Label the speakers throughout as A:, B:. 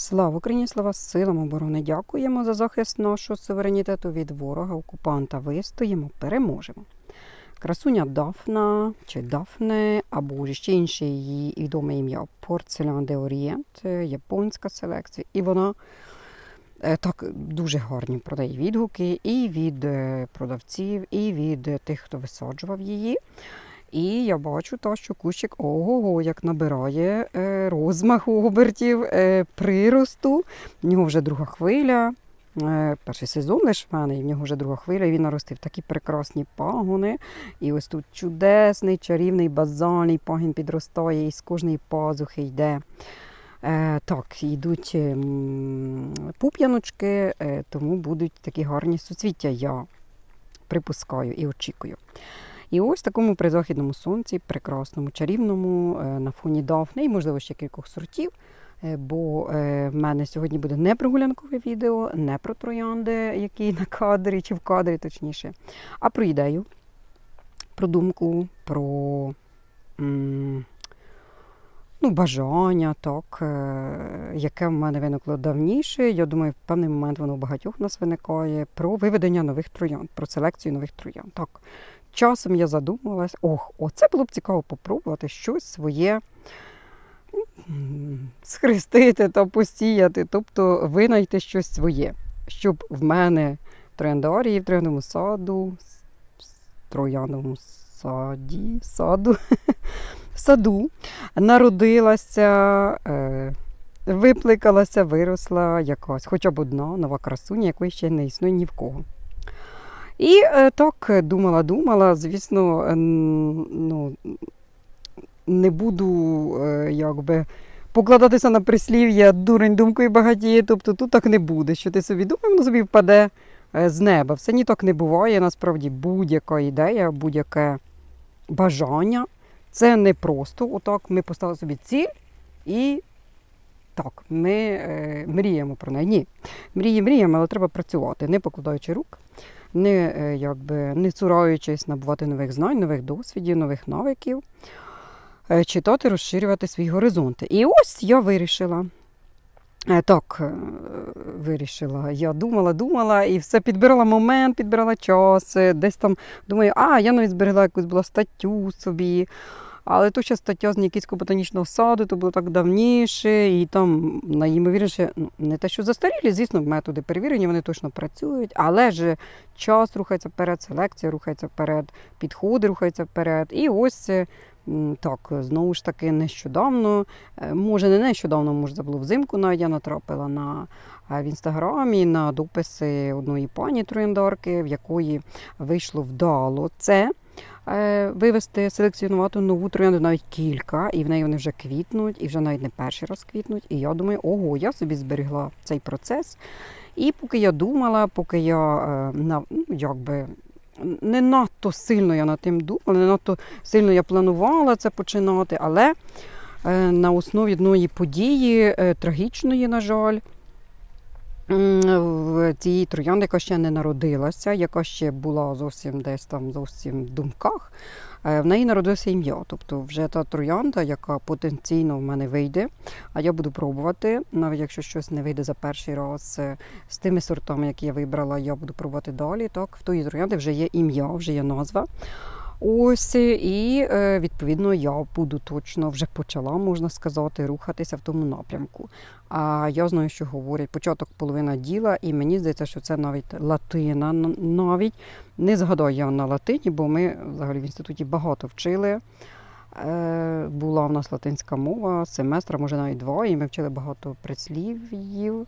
A: Слава Україні, слава силам оборони! Дякуємо за захист нашого суверенітету від ворога, окупанта. Вистоїмо, переможемо. Красуня Дафна чи Дафне, або ще інше її відоме ім'я Порцелян де Орієнт, японська селекція. І вона е, так дуже гарні продає відгуки і від е, продавців, і від е, тих, хто висаджував її. І я бачу, та, що кущик ого-го, як набирає е, розмаху обертів, е, приросту. В нього вже друга хвиля. Е, перший сезон лише в мене, і в нього вже друга хвиля, і він наростив такі прекрасні пагони. І ось тут чудесний, чарівний базальний пагін підростає, і з кожної пазухи йде. Е, так, йдуть м, пуп'яночки, е, тому будуть такі гарні суцвіття, я припускаю і очікую. І ось в такому призахідному сонці, прекрасному, чарівному, е, на фоні дафни і, можливо, ще кількох сортів. Е, Бо е, в мене сьогодні буде не прогулянкове відео, не про троянди, які на кадрі чи в кадрі, точніше, а про ідею, про думку, про ну, бажання, так, яке в мене виникло давніше. Я думаю, в певний момент воно у багатьох нас виникає, про виведення нових троянд, про селекцію нових троянд. Так, часом я задумалась, ох, оце було б цікаво попробувати щось своє схрестити та посіяти, тобто винайти щось своє, щоб в мене в трояндарії, в трояндовому саду, с- трояндовому саді, саду, саду народилася, е, випликалася, виросла якась, хоча б одна нова красуня, якої ще не існує ні в кого. І е, так думала, думала, звісно, е, ну, не буду е, якби покладатися на прислів'я дурень думкою багатіє, тобто тут так не буде, що ти собі думаєш, воно собі впаде е, з неба. Все ні так не буває. Насправді будь-яка ідея, будь-яке бажання. Це не просто отак ми поставили собі ціль і так, ми е, мріємо про неї. Ні, мрії мріємо, але треба працювати, не покладаючи рук, не, е, якби, не цураючись набувати нових знань, нових досвідів, нових навиків, е, читати, розширювати свої горизонти. І ось я вирішила. Е, Так, вирішила. Я думала, думала і все підбирала момент, підбирала час. Десь там думаю, а я навіть зберегла якусь була статтю собі. Але то ще стаття з Нікітського ботанічного саду, то було так давніше, і там найімовірніше, ну, не те, що застарілі, звісно, методи перевірені, вони точно працюють, але ж час рухається вперед, селекція рухається вперед, підходи рухаються вперед. І ось е, так, знову ж таки, нещодавно, е, може, не нещодавно, може, це було взимку, навіть я натрапила на е, в інстаграмі на дописи одної пані трояндарки, в якої вийшло вдало це вивести селекціонувати нову троянду навіть кілька, і в неї вони вже квітнуть, і вже навіть не перший раз квітнуть. І я думаю, ого, я собі зберігла цей процес. І поки я думала, поки я е, ну, якби. Не надто сильно я над тим думала, не надто сильно я планувала це починати, але е, на основі одної події, е, трагічної, на жаль, в цій троянди, яка ще не народилася, яка ще була зовсім десь там зовсім в думках, е, в неї народилося ім'я. Тобто вже та троянда, яка потенційно в мене вийде, а я буду пробувати, навіть якщо щось не вийде за перший раз е, з тими сортами, які я вибрала, я буду пробувати далі. Так, в тої троянди вже є ім'я, вже є назва. Ось і е, відповідно я буду точно вже почала, можна сказати, рухатися в тому напрямку. А я знаю, що говорять початок половина діла, і мені здається, що це навіть латина. Навіть не згадаю я на латині, бо ми взагалі в інституті багато вчили. Е, Була в нас латинська мова, семестра, може навіть два, і ми вчили багато прислів'їв.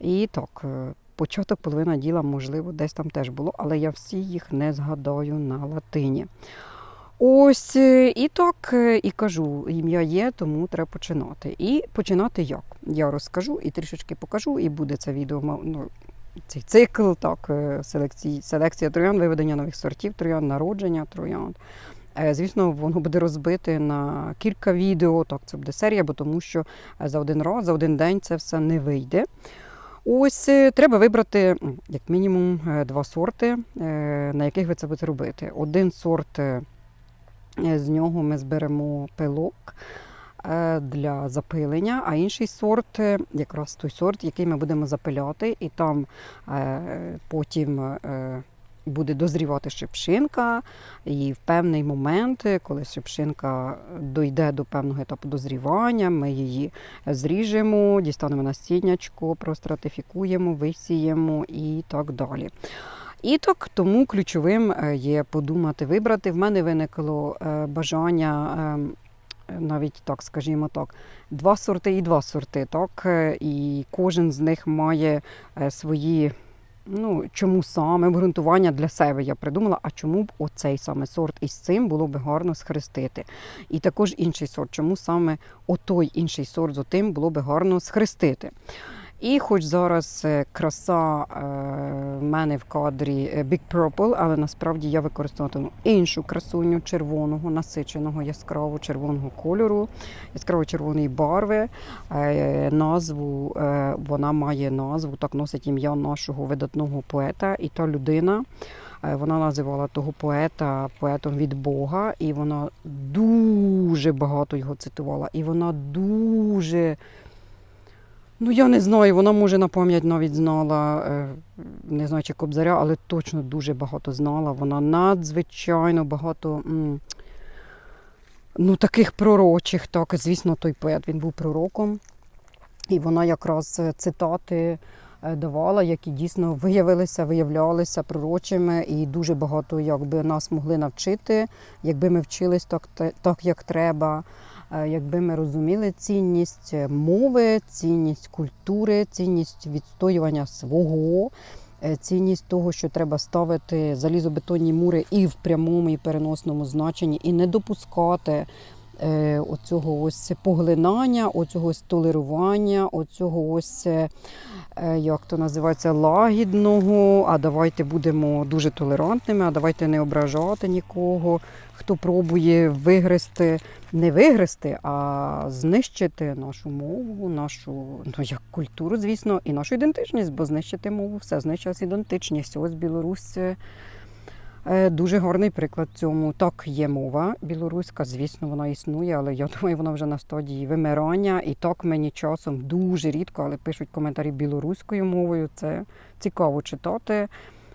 A: І так, е, початок половина діла, можливо, десь там теж було, але я всі їх не згадаю на латині. Ось е, і так е, і кажу, ім'я є, тому треба починати. І починати як? Я розкажу і трішечки покажу, і буде це відео ну, цей цикл, так, е, селекції, селекція троян, виведення нових сортів троян, народження троян. Звісно, воно буде розбите на кілька відео, так це буде серія, бо тому що за один раз, за один день це все не вийде. Ось е, треба вибрати як мінімум е, два сорти, е, на яких ви це будете робити. Один сорт з нього ми зберемо пилок, для запилення, а інший сорт, якраз той сорт, який ми будемо запиляти, і там потім буде дозрівати шипшинка. І в певний момент, коли шипшинка дойде до певного етапу дозрівання, ми її зріжемо, дістанемо насіннячко, простратифікуємо, висіємо і так далі. І так тому ключовим е, є подумати, вибрати. В мене виникло е, бажання. ем, навіть так, скажімо так, два сорти і два сорти, так, е, і кожен з них має свої, ну, чому саме обґрунтування для себе я придумала, а чому б оцей саме сорт із цим було б гарно схрестити. І також інший сорт, чому саме отой інший сорт з отим було б гарно схрестити. І хоч зараз е, краса е, в мене в кадрі е, Big Purple, але насправді я використовуватиму іншу красуню червоного, насиченого яскраво червоного кольору, яскраво червоної барви. Назву вона має назву, так носить ім'я нашого видатного поета. І та людина. Вона називала того поета поетом від Бога, і вона дуже багато його цитувала. І вона дуже Ну, я не знаю, вона може на пам'ять навіть знала, е, не знаю, чи Кобзаря, але точно дуже багато знала. Вона надзвичайно багато ну, таких пророчих, так, звісно, той поет він був пророком. І вона якраз е, цитати е, давала, які дійсно виявилися, виявлялися пророчими, і дуже багато якби нас могли навчити, якби ми вчились так, так як треба. Е, Якби ми розуміли цінність мови, цінність культури, цінність відстоювання свого, е, цінність того, що треба ставити залізобетонні мури і в прямому, і переносному значенні, і не допускати е, оцього ось поглинання, оцього ось толерування, оцього ось. е, е, Як то називається, лагідного, а давайте будемо дуже толерантними, а давайте не ображати нікого, хто пробує вигризти не вигризти, а знищити нашу мову, нашу ну, як культуру, звісно, і нашу ідентичність, бо знищити мову все знищилась ідентичність. Ось Білорусь е, дуже гарний приклад цьому. Так, є мова білоруська, звісно, вона існує, але я думаю, вона вже на стадії вимирання. І так мені часом дуже рідко, але пишуть коментарі білоруською мовою. Це цікаво читати.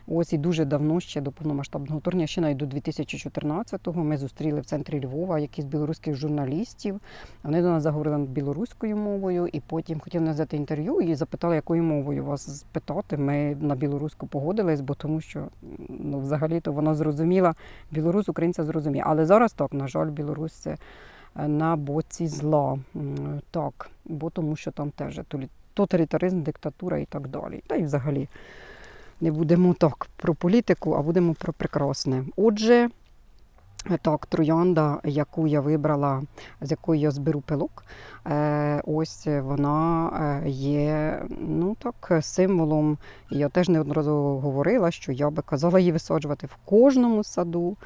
A: Ось і дуже давно ще до повномасштабного вторгнення, ще навіть до 2014-го, ми зустріли в центрі Львова якісь білоруських журналістів. Вони до нас заговорили білоруською мовою, і потім хотіли нас взяти інтерв'ю і запитали, якою мовою вас спитати. Ми на білоруську погодились, бо тому що ну, взагалі-то вона зрозуміла, білорус українця зрозуміє. Але зараз так, на жаль, Білорусь це е, на боці зла. Так, бо тому що там теж тоталітаризм, диктатура і так далі. Та й взагалі не будемо так про політику, а будемо про прекрасне. Отже, так, троянда, яку я вибрала, з якої я зберу пилок, е, ось вона е, є ну так, символом. Я теж неодноразово говорила, що я би казала її висаджувати в кожному саду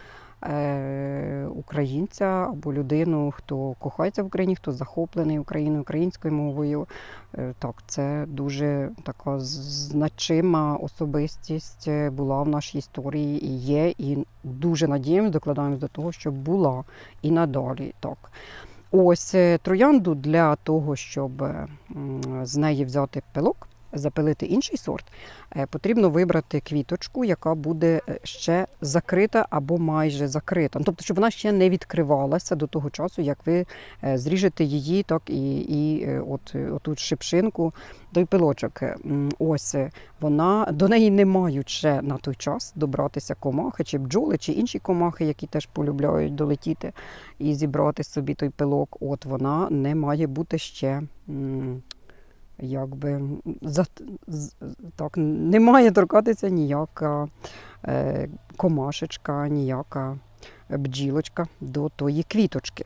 A: українця або людину, хто кохається в Україні, хто захоплений Україною, українською мовою. Е, Так, це дуже така значима особистість е, була в нашій історії і є, і дуже надіємося, докладаємось до того, щоб була і надалі. Так. Ось е, троянду для того, щоб е, з неї взяти пилок, запилити інший сорт, е, потрібно вибрати квіточку, яка буде е, ще закрита або майже закрита. Ну, Тобто, щоб вона ще не відкривалася до того часу, як ви е, зріжете її, так і, і от отут шипшинку, той пилочок. Ось вона до неї не мають ще на той час добратися комахи, чи бджоли, чи інші комахи, які теж полюбляють долетіти і зібрати собі той пилок. От вона не має бути ще. Якби за, так, не має торкатися ніяка е, комашечка, ніяка бджілочка до тої квіточки.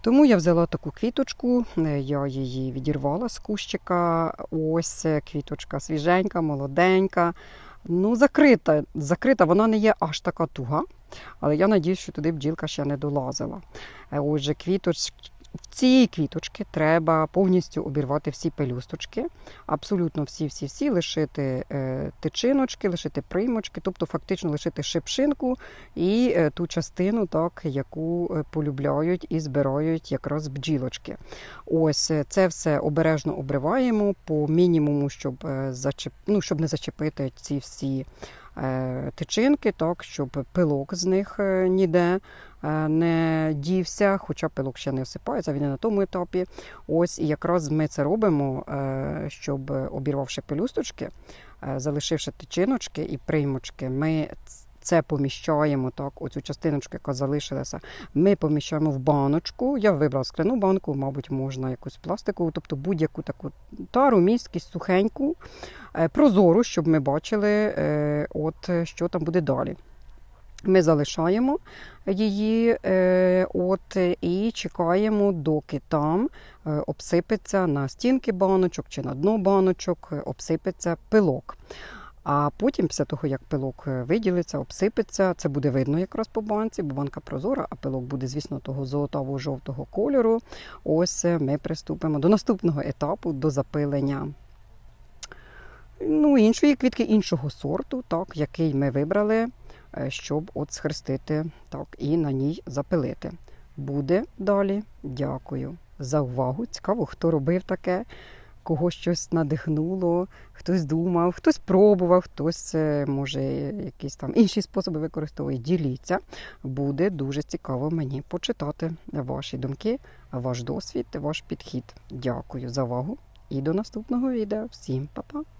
A: Тому я взяла таку квіточку, е, я її відірвала з кущика. Ось е, квіточка свіженька, молоденька. Ну, закрита. Закрита, вона не є аж така туга, але я надіюсь, що туди бджілка ще не долазила. Е, Отже, квіточ, В цієї квіточки треба повністю обірвати всі пелюсточки, абсолютно всі-всі-всі, лишити е, тичиночки, лишити примочки, тобто фактично лишити шипшинку і е, ту частину, так, яку е, полюбляють і збирають якраз бджілочки. Ось це все обережно обриваємо по мінімуму, щоб, зачеп... ну, щоб не зачепити ці всі тичинки, так, щоб пилок з них е, ніде е, не дівся, хоча пилок ще не осипається, він і на тому етапі. Ось і якраз ми це робимо, е, щоб обірвавши пелюсточки, е, залишивши тичиночки і приймочки, ми це поміщаємо, так, оцю частиночку, яка залишилася, ми поміщаємо в баночку. Я вибрала скляну банку, мабуть, можна якусь пластикову, тобто будь-яку таку тару, міськість, сухеньку, е, прозору, щоб ми бачили, е, от, що там буде далі. Ми залишаємо її е, от, і чекаємо, доки там обсипеться на стінки баночок чи на дно баночок, обсипеться пилок. А потім, після того, як пилок е, виділиться, обсипеться, це буде видно якраз по банці, бо банка прозора, а пилок буде, звісно, того золотаво-жовтого кольору. Ось е, ми приступимо до наступного етапу, до запилення ну, іншої квітки, іншого сорту, так, який ми вибрали, е, щоб от схрестити так, і на ній запилити. Буде далі. Дякую за увагу. Цікаво, хто робив таке, кого щось надихнуло, хтось думав, хтось пробував, хтось е, може якісь там інші способи використовує. Діліться. Буде дуже цікаво мені почитати ваші думки, ваш досвід, ваш підхід. Дякую за увагу і до наступного відео. Всім па-па!